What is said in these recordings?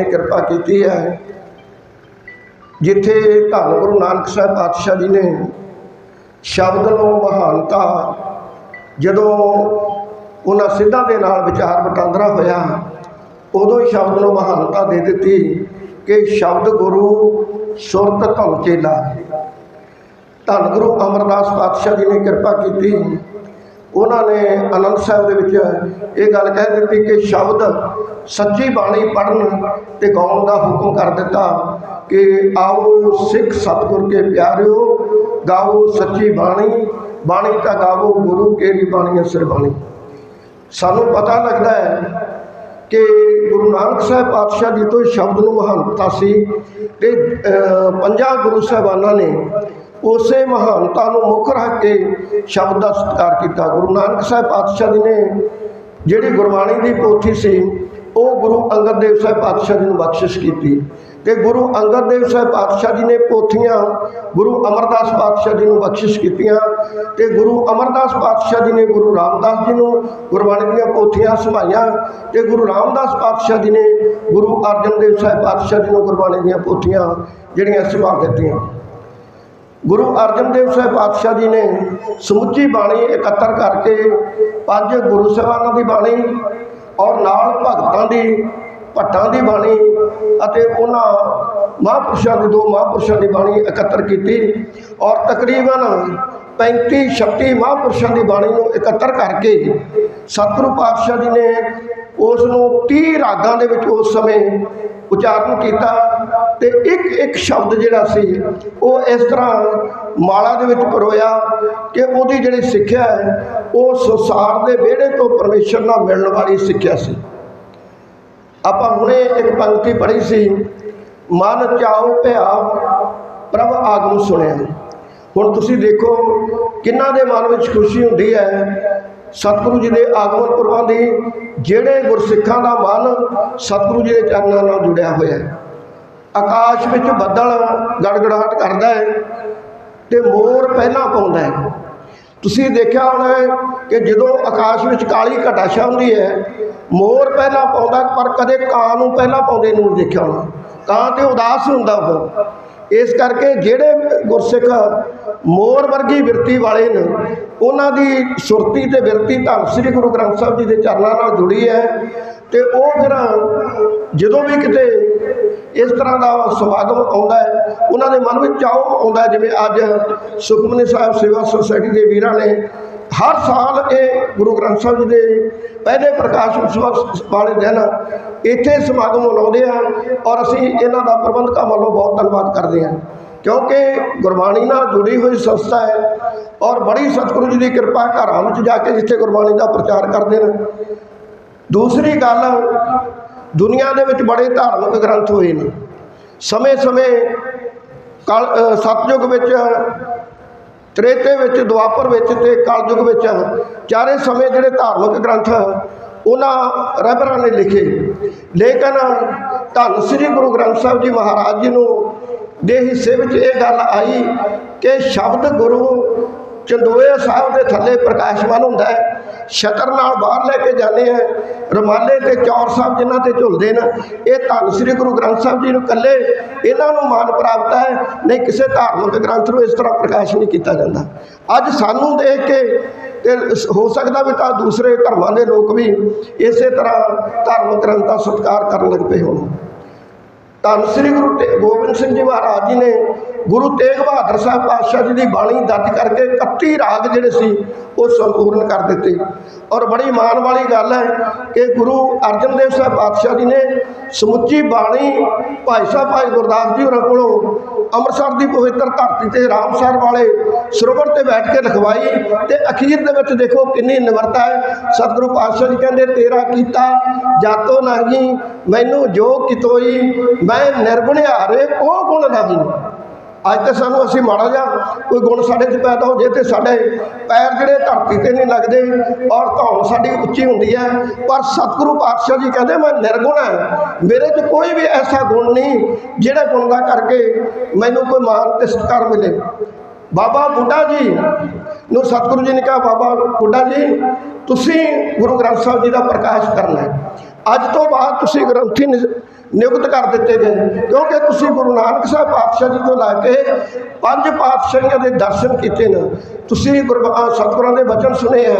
ਨੇ ਕਿਰਪਾ ਕੀਤੀ ਹੈ ਜਿੱਥੇ ਧੰਨ ਗੁਰੂ ਨਾਨਕ ਸਾਹਿਬ ਪਾਤਸ਼ਾਹ ਜੀ ਨੇ ਸ਼ਬਦ ਨੂੰ ਮਹਾਨਤਾ ਜਦੋਂ ਉਹਨਾਂ ਸਿੱਧਾਂ ਦੇ ਨਾਲ ਵਿਚਾਰ ਵਟਾਂਦਰਾ ਹੋਇਆ, ਉਦੋਂ ਹੀ ਸ਼ਬਦ ਨੂੰ ਮਹਾਨਤਾ ਦੇ ਦਿੱਤੀ ਕਿ ਸ਼ਬਦ ਗੁਰੂ ਸੁਰਤ ਧੁਨ ਚੇਲਾ। ਧੰਨ ਗੁਰੂ ਅਮਰਦਾਸ ਪਾਤਸ਼ਾਹ ਜੀ ਨੇ ਕਿਰਪਾ ਕੀਤੀ ਉਹਨਾਂ ਨੇ ਆਨੰਦ ਸਾਹਿਬ ਦੇ ਵਿੱਚ ਇਹ ਗੱਲ ਕਹਿ ਦਿੱਤੀ ਕਿ ਸ਼ਬਦ ਸੱਚੀ ਬਾਣੀ ਪੜ੍ਹਨ ਤੇ ਗਾਉਣ ਦਾ ਹੁਕਮ ਕਰ ਦਿੱਤਾ ਕਿ ਆਓ ਸਿੱਖ ਸਤਿਗੁਰ ਕੇ ਪਿਆਰਿਓ, ਗਾਓ ਸੱਚੀ ਬਾਣੀ ਬਾਣੀ ਤਾਂ ਗਾਵੋ ਗੁਰੂ ਕੇਰੀ ਬਾਣੀ ਅਸਰ ਬਾਣੀ। ਸਾਨੂੰ ਪਤਾ ਲੱਗਦਾ ਹੈ ਕਿ ਗੁਰੂ ਨਾਨਕ ਸਾਹਿਬ ਪਾਤਸ਼ਾਹ ਜੀ ਤੋਂ ਸ਼ਬਦ ਨੂੰ ਮਹਾਨਤਾ ਸੀ ਤੇ ਪੰਜਾਂ ਗੁਰੂ ਸਾਹਿਬਾਨਾਂ ਨੇ ਉਸੇ ਮਹਾਨਤਾ ਨੂੰ ਮੁੱਖ ਰੱਖ ਕੇ ਸ਼ਬਦ ਦਾ ਸਤਿਕਾਰ ਕੀਤਾ। ਗੁਰੂ ਨਾਨਕ ਸਾਹਿਬ ਪਾਤਸ਼ਾਹ ਜੀ ਨੇ ਜਿਹੜੀ ਗੁਰਬਾਣੀ ਦੀ ਪੋਥੀ ਸੀ, ਉਹ ਗੁਰੂ ਅੰਗਦ ਦੇਵ ਸਾਹਿਬ ਪਾਤਸ਼ਾਹ ਜੀ ਨੂੰ ਬਖਸ਼ਿਸ਼ ਕੀਤੀ। ਤੇ ਗੁਰੂ ਅੰਗਦ ਦੇਵ ਸਾਹਿਬ ਪਾਤਸ਼ਾਹ ਜੀ ਨੇ ਪੋਥੀਆਂ ਗੁਰੂ ਅਮਰਦਾਸ ਪਾਤਸ਼ਾਹ ਜੀ ਨੂੰ ਬਖਸ਼ਿਸ਼ ਕੀਤੀਆਂ ਤੇ ਗੁਰੂ ਅਮਰਦਾਸ ਪਾਤਸ਼ਾਹ ਜੀ ਨੇ ਗੁਰੂ ਰਾਮਦਾਸ ਜੀ ਨੂੰ ਗੁਰਬਾਣੀ ਦੀਆਂ ਪੋਥੀਆਂ ਸੰਭਾਈਆਂ ਤੇ ਗੁਰੂ ਰਾਮਦਾਸ ਪਾਤਸ਼ਾਹ ਜੀ ਨੇ ਗੁਰੂ ਅਰਜਨ ਦੇਵ ਸਾਹਿਬ ਪਾਤਸ਼ਾਹ ਜੀ ਨੂੰ ਗੁਰਬਾਣੀ ਦੀਆਂ ਪੋਥੀਆਂ ਜਿਹੜੀਆਂ ਸੰਭਾਲ ਦਿੱਤੀਆਂ। ਗੁਰੂ ਅਰਜਨ ਦੇਵ ਸਾਹਿਬ ਪਾਤਸ਼ਾਹ ਜੀ ਨੇ ਸਮੁੱਚੀ ਬਾਣੀ ਇਕੱਤਰ ਕਰਕੇ ਪੰਜ ਗੁਰੂ ਸਾਹਿਬਾਨਾਂ ਦੀ ਬਾਣੀ ਔਰ ਨਾਲ ਭਗਤਾਂ ਦੀ, ਭੱਟਾਂ ਦੀ ਬਾਣੀ ਅਤੇ ਉਹਨਾਂ ਮਹਾਂਪੁਰਸ਼ਾਂ ਦੀ ਦੋ ਮਹਾਂਪੁਰਸ਼ਾਂ ਦੀ ਬਾਣੀ ਇਕੱਤਰ ਕੀਤੀ ਔਰ ਤਕਰੀਬਨ 35 36 ਮਹਾਂਪੁਰਸ਼ਾਂ ਦੀ ਬਾਣੀ ਨੂੰ ਇਕੱਤਰ ਕਰਕੇ ਸਤਿਗੁਰੂ ਪਾਤਸ਼ਾਹ ਜੀ ਨੇ ਉਸ ਨੂੰ 30 ਰਾਗਾਂ ਦੇ ਵਿੱਚ ਉਸ ਸਮੇਂ ਉਚਾਰਨ ਕੀਤਾ ਤੇ ਇੱਕ ਇੱਕ ਸ਼ਬਦ ਜਿਹੜਾ ਸੀ, ਉਹ ਇਸ ਤਰ੍ਹਾਂ ਮਾਲਾ ਦੇ ਵਿੱਚ ਪਰੋਇਆ ਕਿ ਉਹਦੀ ਜਿਹੜੀ ਸਿੱਖਿਆ ਹੈ, ਉਹ ਸੰਸਾਰ ਦੇ ਵਿਹੜੇ ਤੋਂ ਪਰਮੇਸ਼ਰ ਨਾਲ ਮਿਲਣ ਵਾਲੀ ਸਿੱਖਿਆ ਸੀ। ਆਪਾਂ ਹੁਣੇ ਇੱਕ ਪੰਕਤੀ ਪੜ੍ਹੀ ਸੀ, ਮਨ ਚਾਉ ਭਿਆ ਪ੍ਰਭ ਆਗਮ ਸੁਣਿਆ। ਹੁਣ ਤੁਸੀਂ ਦੇਖੋ ਕਿੰਨਾ ਦੇ ਮਨ ਵਿੱਚ ਖੁਸ਼ੀ ਹੁੰਦੀ ਹੈ, ਸਤਿਗੁਰੂ ਜੀ ਦੇ ਆਗਮਨ ਪੁਰਬਾਂ ਦੀ, ਜਿਹੜੇ ਗੁਰਸਿੱਖਾਂ ਦਾ ਮਨ ਸਤਿਗੁਰੂ ਜੀ ਦੇ ਚਰਨਾਂ ਨਾਲ ਜੁੜਿਆ ਹੋਇਆ ਹੈ। ਆਕਾਸ਼ ਵਿੱਚ ਬੱਦਲ ਗੜਗੜਾਹਟ ਕਰਦਾ ਹੈ ਤੇ ਮੋਰ ਪਹਿਲਾਂ ਪਾਉਂਦਾ ਹੈ ਤੁਸੀਂ ਦੇਖਿਆ ਹੋਣਾ ਕਿ ਜਦੋਂ ਆਕਾਸ਼ ਵਿੱਚ ਕਾਲੀ ਘਟਾ ਛਾਉਂਦੀ ਹੈ ਮੋਰ ਪਹਿਲਾਂ ਪਾਉਂਦਾ, ਪਰ ਕਦੇ ਕਾਂ ਨੂੰ ਪਹਿਲਾਂ ਪਾਉਂਦੇ ਨੂੰ ਨਹੀਂ ਦੇਖਿਆ ਹੋਣਾ। ਕਾਂ ਤੇ ਉਦਾਸ ਹੁੰਦਾ ਉਹ। ਇਸ ਕਰਕੇ ਜਿਹੜੇ ਗੁਰਸਿੱਖ ਮੋਰ ਵਰਗੀ ਬਿਰਤੀ ਵਾਲੇ ਨੇ, ਉਹਨਾਂ ਦੀ ਸੁਰਤੀ ਤੇ ਬਿਰਤੀ ਧੰਨ ਸ੍ਰੀ ਗੁਰੂ ਗ੍ਰੰਥ ਸਾਹਿਬ ਜੀ ਦੇ ਚਰਨਾਂ ਨਾਲ ਜੁੜੀ ਹੈ ਤੇ ਉਹ ਫਿਰ ਜਦੋਂ ਵੀ ਕਿਤੇ ਇਸ ਤਰ੍ਹਾਂ ਦਾ ਸਮਾਗਮ ਆਉਂਦਾ ਹੈ, ਉਹਨਾਂ ਦੇ ਮਨ ਵਿੱਚ ਚਾਉ ਆਉਂਦਾ ਜਿਵੇਂ ਅੱਜ ਸੁਖਮਨੀ ਸਾਹਿਬ ਸੇਵਾ ਸੁਸਾਇਟੀ ਦੇ ਵੀਰਾਂ ਨੇ ਹਰ ਸਾਲ ਇਹ ਗੁਰੂ ਗ੍ਰੰਥ ਸਾਹਿਬ ਜੀ ਦੇ ਪਹਿਲੇ ਪ੍ਰਕਾਸ਼ ਉਤਸਵ ਵਾਲੇ ਦਿਨ ਇੱਥੇ ਸਮਾਗਮ ਮਨਾਉਂਦੇ ਆ ਔਰ ਅਸੀਂ ਇਹਨਾਂ ਦਾ ਪ੍ਰਬੰਧਕਾਂ ਵੱਲੋਂ ਬਹੁਤ ਧੰਨਵਾਦ ਕਰਦੇ ਹਾਂ। ਕਿਉਂਕਿ ਗੁਰਬਾਣੀ ਨਾਲ ਜੁੜੀ ਹੋਈ ਸੰਸਥਾ ਹੈ ਔਰ ਬੜੀ ਸਤਿਗੁਰੂ ਜੀ ਦੀ ਕਿਰਪਾ ਘਰਾਂ ਵਿੱਚ ਜਾ ਕੇ ਜਿੱਥੇ ਗੁਰਬਾਣੀ ਦਾ ਪ੍ਰਚਾਰ ਕਰਦੇ ਨੇ। ਦੂਸਰੀ ਗੱਲ ਦੁਨੀਆ ਦੇ ਵਿੱਚ ਬੜੇ ਧਾਰਮਿਕ ਗ੍ਰੰਥ ਹੋਏ ਨੇ। ਸਮੇਂ-ਸਮੇਂ ਕਲ ਅ, ਵਿੱਚ ਤ੍ਰੇਤੇ ਵਿੱਚ ਦੁਆਪਰ ਵਿੱਚ ਤੇ ਕਲਯੁਗ ਵਿੱਚ ਚਾਰੇ ਸਮੇਂ ਜਿਹੜੇ ਧਾਰਮਿਕ ਗ੍ਰੰਥ ਉਹਨਾਂ ਰਹਿਬਰਾਂ ਨੇ ਲਿਖੇ। ਲੇਕਿਨ ਧੰਨ ਸ੍ਰੀ ਗੁਰੂ ਗ੍ਰੰਥ ਸਾਹਿਬ ਜੀ ਮਹਾਰਾਜ ਜੀ ਨੂੰ ਦੇ ਹਿੱਸੇ ਵਿੱਚ ਇਹ ਗੱਲ ਆਈ ਕਿ ਸ਼ਬਦ ਗੁਰੂ ਚੰਦੋਏ ਸਾਹਿਬ ਦੇ ਥੱਲੇ ਪ੍ਰਕਾਸ਼ਮਾਨ ਹੁੰਦਾ ਹੈ, ਸ਼ਤਰ ਨਾਲ ਬਾਹਰ ਲੈ ਕੇ ਜਾਂਦੇ ਆ ਰਮਾਲੇ ਤੇ ਚੌਰ ਸਾਹਿਬ ਜਿਨ੍ਹਾਂ ਤੇ ਝੁਲਦੇ ਨੇ, ਇਹ ਧੰਨ ਸ੍ਰੀ ਗੁਰੂ ਗ੍ਰੰਥ ਸਾਹਿਬ ਜੀ ਨੂੰ ਇਕੱਲੇ ਇਹਨਾਂ ਨੂੰ ਮਾਨ ਪ੍ਰਾਪਤ ਹੈ, ਨਹੀਂ ਕਿਸੇ ਧਾਰਮਿਕ ਗ੍ਰੰਥ ਨੂੰ ਇਸ ਤਰ੍ਹਾਂ ਪ੍ਰਕਾਸ਼ ਨਹੀਂ ਕੀਤਾ ਜਾਂਦਾ। ਅੱਜ ਸਾਨੂੰ ਦੇਖ ਕੇ ਤੇ ਹੋ ਸਕਦਾ ਵੀ ਤਾਂ ਦੂਸਰੇ ਧਰਮਾਂ ਦੇ ਲੋਕ ਵੀ ਇਸੇ ਤਰ੍ਹਾਂ ਧਾਰਮਿਕ ਗ੍ਰੰਥ ਦਾ ਸਤਿਕਾਰ ਕਰਨ ਲੱਗ ਪਏ ਹੋਣ। ਧੰਨ ਸ੍ਰੀ ਗੁਰੂ ਗੋਬਿੰਦ ਸਿੰਘ ਜੀ ਮਹਾਰਾਜ ਜੀ ਨੇ ਗੁਰੂ ਤੇਗ ਬਹਾਦਰ ਸਾਹਿਬ ਪਾਤਸ਼ਾਹ ਜੀ ਦੀ ਬਾਣੀ ਦਰਜ ਕਰਕੇ 31 ਰਾਗ ਜਿਹੜੇ ਸੀ, ਉਹ ਸੰਪੂਰਨ ਕਰ ਦਿੱਤੇ। ਔਰ ਬੜੀ ਮਾਣ ਵਾਲੀ ਗੱਲ ਹੈ ਕਿ ਗੁਰੂ ਅਰਜਨ ਦੇਵ ਸਾਹਿਬ ਪਾਤਸ਼ਾਹ ਜੀ ਨੇ ਸਮੁੱਚੀ ਬਾਣੀ ਭਾਈ ਸਾਹਿਬ ਭਾਈ ਗੁਰਦਾਸ ਜੀ ਹੋਰਾਂ ਕੋਲੋਂ ਅੰਮ੍ਰਿਤਸਰ ਦੀ ਪਵਿੱਤਰ ਧਰਤੀ ਤੇ ਰਾਮਸਰ ਵਾਲੇ ਸਰੋਵਰ ਤੇ ਬੈਠ ਕੇ ਲਿਖਵਾਈ ਤੇ ਅਖੀਰ ਦੇ ਵਿੱਚ ਦੇਖੋ ਕਿੰਨੀ ਨਿਮਰਤਾ ਹੈ। ਸਤਿਗੁਰੂ ਪਾਤਸ਼ਾਹ ਜੀ ਕਹਿੰਦੇ, ਤੇਰਾ ਕੀਤਾ ਜਾਤੋ ਨਹੀਂ, ਮੈਨੂੰ ਜੋ ਕਿਤੋਈ, ਮੈਂ ਨਿਰਗੁਣਿਆਰੇ ਉਹ ਗੁਣ ਨਹੀਂ। ਅੱਜ ਤੇ ਸਾਨੂੰ ਅਸੀਂ ਮਾੜਾ ਜਿਹਾ ਕੋਈ ਗੁਣ ਸਾਡੇ 'ਚ ਪੈਦਾ ਹੋ ਜੇ ਤੇ ਸਾਡੇ ਪੈਰ ਜਿਹੜੇ ਧਰਤੀ ਤੇ ਨਹੀਂ ਲੱਗਦੇ ਔਰ ਧੌਣ ਸਾਡੀ ਉੱਚੀ ਹੁੰਦੀ ਹੈ। ਪਰ ਸਤਿਗੁਰੂ ਪਾਤਸ਼ਾਹ ਜੀ ਕਹਿੰਦੇ, ਮੈਂ ਨਿਰਗੁਣ ਹਾਂ। ਮੇਰੇ 'ਚ ਕੋਈ ਵੀ ਐਸਾ ਗੁਣ ਨਹੀਂ ਜਿਹੜੇ ਗੁਣ ਦਾ ਕਰਕੇ ਮੈਨੂੰ ਕੋਈ ਮਾਨ ਤੇ ਸਤਿਕਾਰ ਮਿਲੇ। ਬਾਬਾ ਬੁੱਢਾ ਜੀ ਨੂੰ ਸਤਿਗੁਰੂ ਜੀ ਨੇ ਕਿਹਾ, ਬਾਬਾ ਬੁੱਢਾ ਜੀ, ਤੁਸੀਂ ਗੁਰੂ ਗ੍ਰੰਥ ਸਾਹਿਬ ਜੀ ਦਾ ਪ੍ਰਕਾਸ਼ ਕਰਨਾ ਹੈ। ਅੱਜ ਤੋਂ ਬਾਅਦ ਤੁਸੀਂ ਗ੍ਰੰਥੀ ਨਿ- ਨਿਯੁਕਤ ਕਰ ਦਿੱਤੇ ਗਏ। ਕਿਉਂਕਿ ਤੁਸੀਂ ਗੁਰੂ ਨਾਨਕ ਸਾਹਿਬ ਪਾਤਸ਼ਾਹ ਜੀ ਤੋਂ ਲੈ ਕੇ ਪੰਜ ਪਾਤਸ਼ਾਹੀਆਂ ਦੇ ਦਰਸ਼ਨ ਕੀਤੇ ਨੇ। ਤੁਸੀਂ ਗੁਰੂ ਅਹ ਸਤਿਗੁਰਾਂ ਦੇ ਬਚਨ ਸੁਣੇ ਆ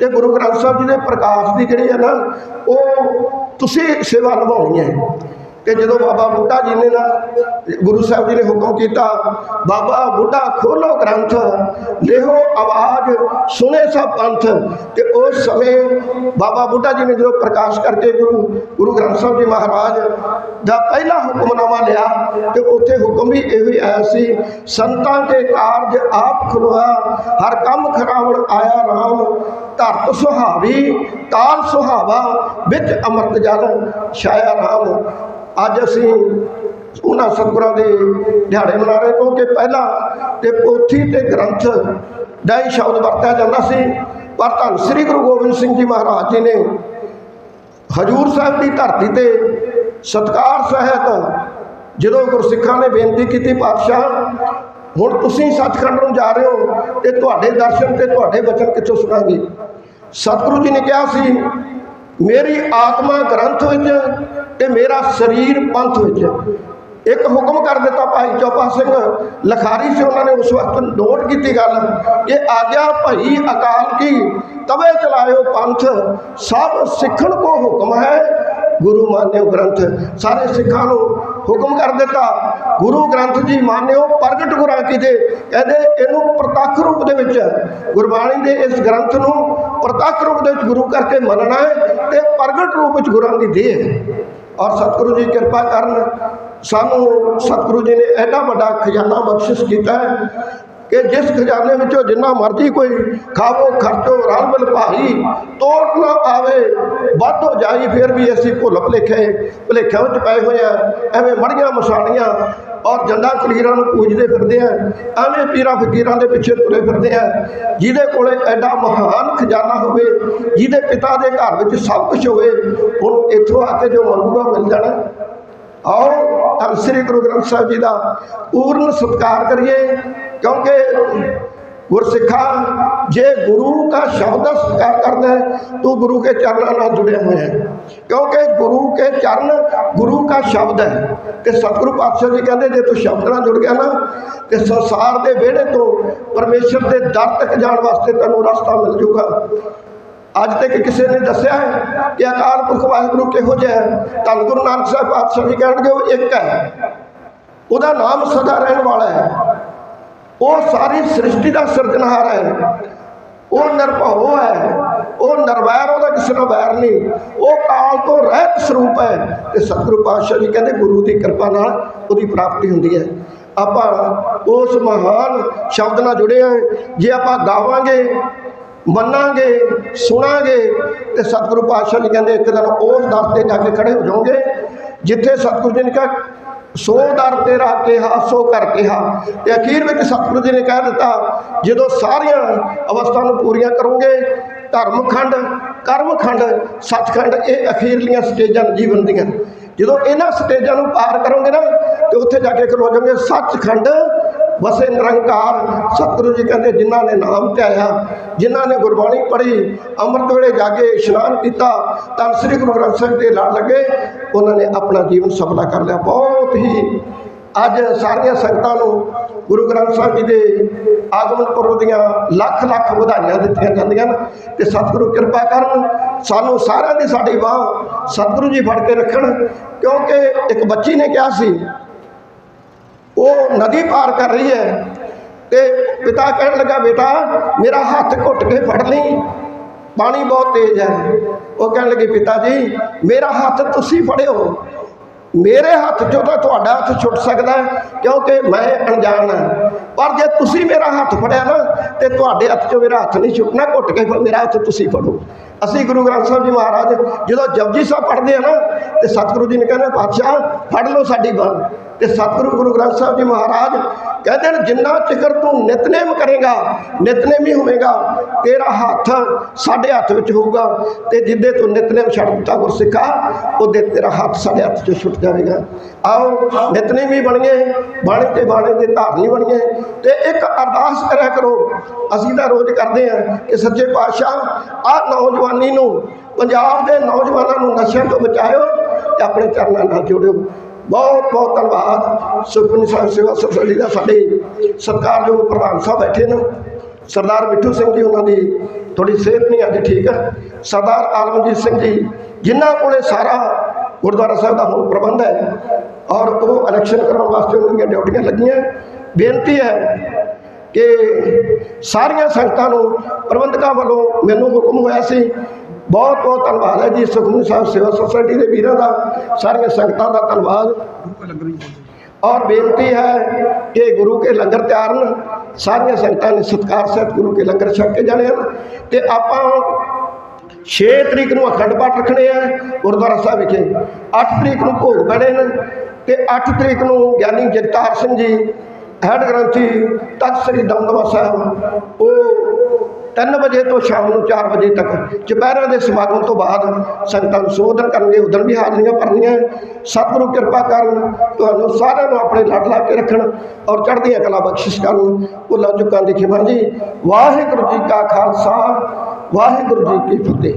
ਤੇ ਗੁਰੂ ਗ੍ਰੰਥ ਸਾਹਿਬ ਜੀ ਦੇ ਪ੍ਰਕਾਸ਼ ਦੀ ਜਿਹੜੀ ਹੈ ਨਾ, ਉਹ ਤੁਸੀਂ ਸੇਵਾ ਨਿਭਾਉਣੀ ਹੈ। ਕਿ ਜਦੋਂ ਬਾਬਾ ਬੁੱਢਾ ਜੀ ਨੇ ਨਾ ਗੁਰੂ ਸਾਹਿਬ ਜੀ ਨੇ ਹੁਕਮ ਕੀਤਾ, ਬਾਬਾ ਬੁੱਢਾ ਖੋਲੋ ਗ੍ਰੰਥ, ਲਿਖੋ ਆਵਾਜ਼, ਸੁਣੇ ਸਭ ਪੰਥ। ਤੇ ਉਸ ਸਮੇਂ ਬਾਬਾ ਬੁੱਢਾ ਜੀ ਨੇ ਜਦੋਂ ਪ੍ਰਕਾਸ਼ ਕਰਕੇ ਗੁਰੂ ਗੁਰੂ ਗ੍ਰੰਥ ਸਾਹਿਬ ਜੀ ਮਹਾਰਾਜ ਦਾ ਪਹਿਲਾ ਹੁਕਮਨਾਮਾ ਲਿਆ, ਤੇ ਉੱਥੇ ਹੁਕਮ ਵੀ ਇਹੋ ਹੀ ਆਇਆ ਸੀ, ਸੰਤਾਂ ਦੇ ਕਾਰਜ ਆਪ ਖੁਲਵਾ ਹਰ ਕੰਮ ਖਰਾਵਣ ਆਇਆ ਰਾਮ, ਧਰਤ ਸੁਹਾਵੀ, ਤਾਲ ਸੁਹਾਵਾ, ਵਿੱਚ ਅੰਮ੍ਰਿਤ ਜਲ ਛਾਇਆ ਰਾਮ। ਅੱਜ ਅਸੀਂ ਉਹਨਾਂ ਸਤਿਗੁਰਾਂ ਦੇ ਦਿਹਾੜੇ ਮਨਾ ਰਹੇ ਕਿਉਂਕਿ ਪਹਿਲਾਂ ਤੇ ਪੋਥੀ ਤੇ ਗ੍ਰੰਥ ਦਾ ਹੀ ਸ਼ਬਦ ਵਰਤਿਆ ਜਾਂਦਾ ਸੀ। ਪਰ ਧੰਨ ਸ੍ਰੀ ਗੁਰੂ ਗੋਬਿੰਦ ਸਿੰਘ ਜੀ ਮਹਾਰਾਜ ਜੀ ਨੇ ਹਜੂਰ ਸਾਹਿਬ ਦੀ ਧਰਤੀ ਤੇ ਸਤਕਾਰ ਸਹਿਤ ਜਦੋਂ ਗੁਰਸਿੱਖਾਂ ਨੇ ਬੇਨਤੀ ਕੀਤੀ, ਪਾਤਸ਼ਾਹ, ਹੁਣ ਤੁਸੀਂ ਸੱਚਖੰਡ ਨੂੰ ਜਾ ਰਹੇ ਹੋ ਤੇ ਤੁਹਾਡੇ ਦਰਸ਼ਨ ਤੇ ਤੁਹਾਡੇ ਬਚਨ ਕਿੱਥੋਂ ਸੁਣਾਂਗੇ? ਸਤਿਗੁਰੂ ਜੀ ਨੇ ਕਿਹਾ ਸੀ, ਮੇਰੀ ਆਤਮਾ ਗ੍ਰੰਥ ਵਿੱਚ ਤੇ ਮੇਰਾ ਸਰੀਰ ਪੰਥ ਵਿੱਚ ਇੱਕ ਹੁਕਮ ਕਰ ਦਿੱਤਾ ਭਾਈ ਚੌਪਾ ਸਿੰਘ, ਲਖਾਰੀ ਸੀ ਉਹਨਾਂ ਨੇ ਉਸ ਵਕਤ ਨੋਟ ਕੀਤੀ ਗੱਲ, ਕਿ ਆਗਿਆ ਭਈ ਅਕਾਲ ਕੀ, ਤਵੇ ਚਲਾਇਓ ਪੰਥ, ਸਭ ਸਿੱਖਣ ਕੋ ਹੁਕਮ ਹੈ ਗੁਰੂ ਮਾਨਿਓ ਗ੍ਰੰਥ। ਸਾਰੇ ਸਿੱਖਾਂ ਨੂੰ ਹੁਕਮ ਕਰ ਦਿੱਤਾ, ਗੁਰੂ ਗ੍ਰੰਥ ਜੀ ਮਾਨਿਓ ਪ੍ਰਗਟ ਗੁਰਾਂ ਕੀ ਦੇ ਕਹਿੰਦੇ ਇਹਨੂੰ ਪ੍ਰਤੱਖ ਰੂਪ ਦੇ ਵਿੱਚ ਗੁਰਬਾਣੀ ਦੇ ਇਸ ਗ੍ਰੰਥ ਨੂੰ ਪ੍ਰਤੱਖ ਰੂਪ ਦੇ ਵਿੱਚ ਗੁਰੂ ਕਰਕੇ ਮੰਨਣਾ ਹੈ ਤੇ ਪ੍ਰਗਟ ਰੂਪ ਵਿੱਚ ਗੁਰਾਂ ਦੀ ਦੇਹ ਹੈ। ਔਰ ਸਤਿਗੁਰੂ ਜੀ ਕਿਰਪਾ ਕਰਨ ਸਾਨੂੰ ਸਤਿਗੁਰੂ ਜੀ ਨੇ ਐਡਾ ਵੱਡਾ ਖਜ਼ਾਨਾ ਬਖਸ਼ਿਸ਼ ਕੀਤਾ ਹੈ ਕਿ ਜਿਸ ਖਜ਼ਾਨੇ ਵਿੱਚੋਂ ਜਿੰਨਾ ਮਰਜ਼ੀ ਕੋਈ ਖਾਵੋ, ਖਰਚੋ, ਰਲ ਮਿਲ ਭਾਈ ਤੋੜ ਨਾ ਆਵੇ, ਵੱਧ ਹੋ ਜਾਈ, ਫਿਰ ਵੀ ਅਸੀਂ ਭੁੱਲ ਭੁਲੇਖੇ ਭੁਲੇਖਿਆਂ ਵਿੱਚ ਪਏ ਹੋਏ ਆ ਐਵੇਂ ਮੜੀਆਂ ਮਸਾਣੀਆਂ ਔਰ ਜੰਡਾ ਕਲੀਰਾਂ ਨੂੰ ਪੂਜਦੇ ਫਿਰਦੇ ਆ, ਐਵੇਂ ਪੀਰਾਂ ਫਕੀਰਾਂ ਦੇ ਪਿੱਛੇ ਤੁਰੇ ਫਿਰਦੇ ਆ, ਜਿਹਦੇ ਕੋਲੇ ਐਡਾ ਮਹਾਨ ਖਜ਼ਾਨਾ ਹੋਵੇ, ਜਿਹਦੇ ਪਿਤਾ ਦੇ ਘਰ ਵਿੱਚ ਸਭ ਕੁਝ ਹੋਵੇ, ਉਹਨੂੰ ਇੱਥੋਂ ਆ ਕੇ ਜੋ ਮੰਗੂਗਾ ਮਿਲ ਜਾਣਾ। ਆਓ, ਧੰਨ ਸ੍ਰੀ ਗੁਰੂ ਗ੍ਰੰਥ ਸਾਹਿਬ ਜੀ ਦਾ ਪੂਰਨ ਸਤਿਕਾਰ ਕਰੀਏ, ਕਿਉਂਕਿ ਗੁਰਸਿੱਖਾ, ਜੇ ਗੁਰੂ ਦਾ ਸ਼ਬਦ ਦਾ ਸਤਿਕਾਰ ਕਰਨਾ ਹੈ, ਤੂੰ ਗੁਰੂ ਕੇ ਚਰਨਾਂ ਨਾਲ ਜੁੜਿਆ ਹੋਇਆ ਹੈ। ਕਿਉਂਕਿ ਗੁਰੂ ਕੇ ਚਰਨ ਗੁਰੂ ਦਾ ਸ਼ਬਦ ਹੈ। ਤੇ ਸਤਿਗੁਰੂ ਪਾਤਸ਼ਾਹ ਜੀ ਕਹਿੰਦੇ, ਜੇ ਤੂੰ ਸ਼ਬਦ ਨਾਲ ਜੁੜ ਗਿਆ ਨਾ, ਤੇ ਸੰਸਾਰ ਦੇ ਵਿਹੜੇ ਤੋਂ ਪਰਮੇਸ਼ਰ ਦੇ ਦਰ ਤੱਕ ਜਾਣ ਵਾਸਤੇ ਤੈਨੂੰ ਰਸਤਾ ਮਿਲ ਜਾਊਗਾ ਅੱਜ ਤੱਕ ਕਿਸੇ ਨੇ ਦੱਸਿਆ ਹੈ ਕਿ ਅਕਾਲ ਪੁਰਖ ਵਾਹਿਗੁਰੂ ਕਿਹੋ ਜਿਹਾ ਹੈ? ਧੰਨ ਗੁਰੂ ਨਾਨਕ ਸਾਹਿਬ ਪਾਤਸ਼ਾਹ ਜੀ ਕਹਿਣਗੇ, ਉਹ ਇੱਕ ਹੈ। ਉਹਦਾ ਨਾਮ ਸਦਾ ਰਹਿਣ ਵਾਲਾ ਹੈ। ਉਹ ਸਾਰੀ ਸ੍ਰਿਸ਼ਟੀ ਦਾ ਸਿਰਜਣਹਾਰ ਹੈ। ਉਹ ਨਿਰਭਉ ਹੈ। ਉਹ ਨਿਰਵੈਰ, ਉਹਦਾ ਕਿਸੇ ਨਾਲ ਵੈਰ ਨਹੀਂ। ਉਹ ਕਾਲ ਤੋਂ ਰਹਿਤ ਸਰੂਪ ਹੈ। ਤੇ ਸਤਿਗੁਰੂ ਪਾਤਸ਼ਾਹ ਜੀ ਕਹਿੰਦੇ, ਗੁਰੂ ਦੀ ਕਿਰਪਾ ਨਾਲ ਉਹਦੀ ਪ੍ਰਾਪਤੀ ਹੁੰਦੀ ਹੈ। ਆਪਾਂ ਉਸ ਮਹਾਨ ਸ਼ਬਦ ਨਾਲ ਜੁੜੇ ਹਾਂ। ਜੇ ਆਪਾਂ ਗਾਵਾਂਗੇ, ਮੰਨਾਂਗੇ, ਸੁਣਾਂਗੇ, ਤੇ ਸਤਿਗੁਰੂ ਪਾਤਸ਼ਾਹ ਜੀ ਕਹਿੰਦੇ, ਇੱਕ ਦਿਨ ਉਸ ਦਰ ਤੇ ਜਾ ਕੇ ਖੜੇ ਹੋ ਜਾਓਗੇ, ਜਿੱਥੇ ਸਤਿਗੁਰੂ ਜੀ ਨੇ ਕਿਹਾ ਸੋ ਦਰ ਤੇਰਾ ਕਿਹਾ, ਸੋ ਕਰ ਕਿਹਾ। ਤੇ ਅਖੀਰ ਵਿੱਚ ਸਤਿਗੁਰੂ ਜੀ ਨੇ ਕਹਿ ਦਿੱਤਾ, ਜਦੋਂ ਸਾਰੀਆਂ ਅਵਸਥਾ ਨੂੰ ਪੂਰੀਆਂ ਕਰੋਗੇ ਧਰਮ ਖੰਡ ਕਰਮ ਖੰਡ ਸੱਚਖੰਡ ਇਹ ਅਖੀਰਲੀਆਂ ਸਟੇਜਾਂ ਜੀਵਨ ਦੀਆਂ। ਜਦੋਂ ਇਹਨਾਂ ਸਟੇਜਾਂ ਨੂੰ ਪਾਰ ਕਰੋਗੇ ਨਾ, ਤੇ ਉੱਥੇ ਜਾ ਕੇ ਖਲੋ ਜਾਓਗੇ ਸੱਚਖੰਡ ਵਸੇ ਨਿਰੰਕਾਰ। ਸਤਿਗੁਰੂ ਜੀ ਕਹਿੰਦੇ, ਜਿਨ੍ਹਾਂ ਨੇ ਨਾਮ ਧਿਆਇਆ, ਜਿਨ੍ਹਾਂ ਨੇ ਗੁਰਬਾਣੀ ਪੜ੍ਹੀ, ਅੰਮ੍ਰਿਤ ਵੇਲੇ ਜਾ ਕੇ ਇਸ਼ਨਾਨ ਕੀਤਾ ਤਾਂ ਸ੍ਰੀ ਗੁਰੂ ਗ੍ਰੰਥ ਸਾਹਿਬ ਦੇ ਲੜ ਲੱਗੇ, ਉਹਨਾਂ ਨੇ ਆਪਣਾ ਜੀਵਨ ਸਫਲਾ ਕਰ ਲਿਆ। ਬਹੁਤ ਹੀ ਅੱਜ ਸਾਰੀਆਂ ਸੰਗਤਾਂ ਨੂੰ ਗੁਰੂ ਗ੍ਰੰਥ ਸਾਹਿਬ ਜੀ ਦੇ ਆਗਮਨ ਪੁਰਬ ਦੀਆਂ ਲੱਖ ਲੱਖ ਵਧਾਈਆਂ ਦਿੱਤੀਆਂ ਜਾਂਦੀਆਂ ਨੇ ਤੇ ਸਤਿਗੁਰੂ ਕਿਰਪਾ ਕਰਨ, ਸਾਨੂੰ ਸਾਰਿਆਂ ਦੀ ਸਾਡੀ ਬਾਹ ਸਤਿਗੁਰੂ ਜੀ ਫੜ ਕੇ ਰੱਖਣ, ਕਿਉਂਕਿ ਇੱਕ ਬੱਚੀ ਨੇ ਕਿਹਾ ਸੀ ਉਹ ਨਦੀ ਪਾਰ ਕਰ ਰਹੀ ਹੈ। ਤੇ ਪਿਤਾ ਕਹਿਣ ਲੱਗਾ, ਬੇਟਾ, ਮੇਰਾ ਹੱਥ ਘੁੱਟ ਕੇ ਫੜ ਲਈ। ਪਾਣੀ ਬਹੁਤ ਤੇਜ਼ ਹੈ। ਉਹ ਕਹਿਣ ਲੱਗੇ, ਪਿਤਾ ਜੀ, ਮੇਰਾ ਹੱਥ ਤੁਸੀਂ ਫੜਿਓ। ਮੇਰੇ ਹੱਥ 'ਚੋਂ ਤਾਂ ਤੁਹਾਡਾ ਹੱਥ ਛੁੱਟ ਸਕਦਾ ਕਿਉਂਕਿ ਮੈਂ ਅਣਜਾਣ ਹਾਂ। ਪਰ ਜੇ ਤੁਸੀਂ ਮੇਰਾ ਹੱਥ ਫੜਿਆ ਨਾ, ਤੇ ਤੁਹਾਡੇ ਹੱਥ 'ਚੋਂ ਮੇਰਾ ਹੱਥ ਨਹੀਂ ਛੁੱਟਣਾ, ਘੁੱਟ ਕੇ ਮੇਰਾ ਹੱਥ ਤੁਸੀਂ ਫੜੋ। ਅਸੀਂ ਗੁਰੂ ਗ੍ਰੰਥ ਸਾਹਿਬ ਜੀ ਮਹਾਰਾਜ ਜਦੋਂ ਜਪਜੀ ਸਾਹਿਬ ਪੜ੍ਹਦੇ ਆ ਨਾ, ਤੇ ਸਤਿਗੁਰੂ ਜੀ ਨੇ ਕਹਿੰਦੇ, ਪਾਤਸ਼ਾਹ, ਫੜ ਲਓ ਸਾਡੀ ਬਾਂਹ। ਤੇ ਸਤਿਗੁਰੂ ਗੁਰੂ ਗ੍ਰੰਥ ਸਾਹਿਬ ਜੀ ਮਹਾਰਾਜ ਕਹਿੰਦੇ ਨੇ ਜਿੰਨਾ ਚਿਕਰ ਤੂੰ ਨਿਤਨੇਮ ਕਰੇਗਾ, ਨਿਤਨੇਮੀ ਹੋਵੇਗਾ, ਤੇਰਾ ਹੱਥ ਸਾਡੇ ਹੱਥ ਵਿੱਚ ਹੋਊਗਾ ਤੇ ਜਿੱਦੇ ਤੂੰ ਨਿਤਨੇਮ ਛੱਡ ਦਿੱਤਾ ਗੁਰਸਿੱਖਾ, ਉਹਦੇ ਤੇਰਾ ਹੱਥ ਸਾਡੇ ਹੱਥ 'ਚੋਂ ਛੁੱਟ ਜਾਵੇਗਾ। ਆਓ, ਨਿਤਨੇਮੀ ਬਣੀਏ, ਬਾਣੀ ਤੇ ਬਾਣੀ ਦੇ ਧਾਰਨੀ ਬਣੀਏ ਤੇ ਇੱਕ ਅਰਦਾਸ ਕਰਿਆ ਕਰੋ। ਅਸੀਂ ਤਾਂ ਰੋਜ਼ ਕਰਦੇ ਹਾਂ ਕਿ ਸੱਚੇ ਪਾਤਸ਼ਾਹ, ਆਹ ਨੌਜਵਾਨੀ ਨੂੰ, ਪੰਜਾਬ ਦੇ ਨੌਜਵਾਨਾਂ ਨੂੰ ਨਸ਼ਿਆਂ ਤੋਂ ਬਚਾਇਓ ਤੇ ਆਪਣੇ ਚਰਨਾਂ ਨਾਲ ਜੋੜਿਓ। ਬਹੁਤ ਬਹੁਤ ਧੰਨਵਾਦ। ਸੁਖਮਨੀ ਸਾਹਿਬ ਸੇਵਾ ਸੋਸਾਇਟੀ ਦਾ ਸਾਡੇ ਸਤਿਕਾਰਯੋਗ ਪ੍ਰਧਾਨ ਸਾਹਿਬ ਬੈਠੇ ਨੇ। ਸਰਦਾਰ ਮਿੱਠੂ ਸਿੰਘ ਜੀ ਉਹਨਾਂ ਦੀ ਥੋੜੀ ਸਿਹਤ ਨਹੀਂ ਅੱਜ ਠੀਕ ਹੈ। ਸਰਦਾਰ ਆਲਮਜੀਤ ਸਿੰਘ ਜੀ, ਜਿਨ੍ਹਾਂ ਕੋਲੇ ਸਾਰਾ ਗੁਰਦੁਆਰਾ ਸਾਹਿਬ ਦਾ ਹੁਣ ਪ੍ਰਬੰਧ ਹੈ ਔਰ ਉਹ ਇਲੈਕਸ਼ਨ ਕਰਾਉਣ ਵਾਸਤੇ ਉਹਨਾਂ ਦੀਆਂ ਡਿਊਟੀਆਂ ਲੱਗੀਆਂ। ਬੇਨਤੀ ਹੈ ਕਿ ਸਾਰੀਆਂ ਸੰਗਤਾਂ ਨੂੰ ਪ੍ਰਬੰਧਕਾਂ ਵੱਲੋਂ ਮੈਨੂੰ ਹੁਕਮ ਹੋਇਆ ਸੀ ਬਹੁਤ ਬਹੁਤ ਧੰਨਵਾਦ ਹੈ ਜੀ ਸੁਖਮਨੀ ਸਾਹਿਬ ਸੇਵਾ ਸੁਸਾਇਟੀ ਦੇ ਵੀਰਾਂ ਦਾ, ਸਾਰੀਆਂ ਸੰਗਤਾਂ ਦਾ ਧੰਨਵਾਦ। ਔਰ ਬੇਨਤੀ ਹੈ ਕਿ ਗੁਰੂ ਕੇ ਲੰਗਰ ਤਿਆਰ ਨੇ ਸਾਰੀਆਂ ਸੰਗਤਾਂ ਨੇ ਸਤਿਕਾਰ ਸਹਿਤ ਗੁਰੂ ਕੇ ਲੰਗਰ ਛਕ ਕੇ ਜਾਣੇ ਹਨ। ਤੇ ਆਪਾਂ 6 ਤਰੀਕ ਨੂੰ ਅਖੰਡ ਪਾਠ ਰੱਖਣੇ ਆ ਗੁਰਦੁਆਰਾ ਸਾਹਿਬ ਵਿਖੇ। 8 ਤਰੀਕ ਨੂੰ ਭੋਗ ਬਣੇ ਨੇ ਤੇ 8 ਤਰੀਕ ਨੂੰ ਗਿਆਨੀ ਜਗਤਾਰ ਸਿੰਘ ਜੀ, ਹੈਡ ਗ੍ਰੰਥੀ ਤਖਤ ਸ੍ਰੀ ਦਮਦਮਾ ਸਾਹਿਬ, ਉਹ 3 ਵਜੇ ਤੋਂ ਸ਼ਾਮ ਨੂੰ 4 ਵਜੇ ਤੱਕ ਦੁਪਹਿਰਾਂ ਦੇ ਸਮਾਗਮ ਤੋਂ ਬਾਅਦ ਸੰਗਤਾਂ ਨੂੰ ਸੰਬੋਧਨ ਕਰਨਗੇ ਉਦੋਂ ਵੀ ਹਾਜ਼ਰੀਆਂ ਭਰਨੀਆਂ ਸਤਿਗੁਰੂ ਕਿਰਪਾ ਕਰਨ, ਤੁਹਾਨੂੰ ਸਾਰਿਆਂ ਨੂੰ ਆਪਣੇ ਲੜ ਲਾ ਕੇ ਰੱਖਣ ਔਰ ਚੜ੍ਹਦੀਆਂ ਕਲਾ ਬਖਸ਼ਿਸ਼ ਕਰਨ ਭੁੱਲਾਂ ਚੁੱਕਾਂ ਦੀ ਖਿਮਾ ਜੀ। ਵਾਹਿਗੁਰੂ ਜੀ ਕਾ ਖਾਲਸਾ, ਵਾਹਿਗੁਰੂ ਜੀ ਕੀ ਫਤਿਹ।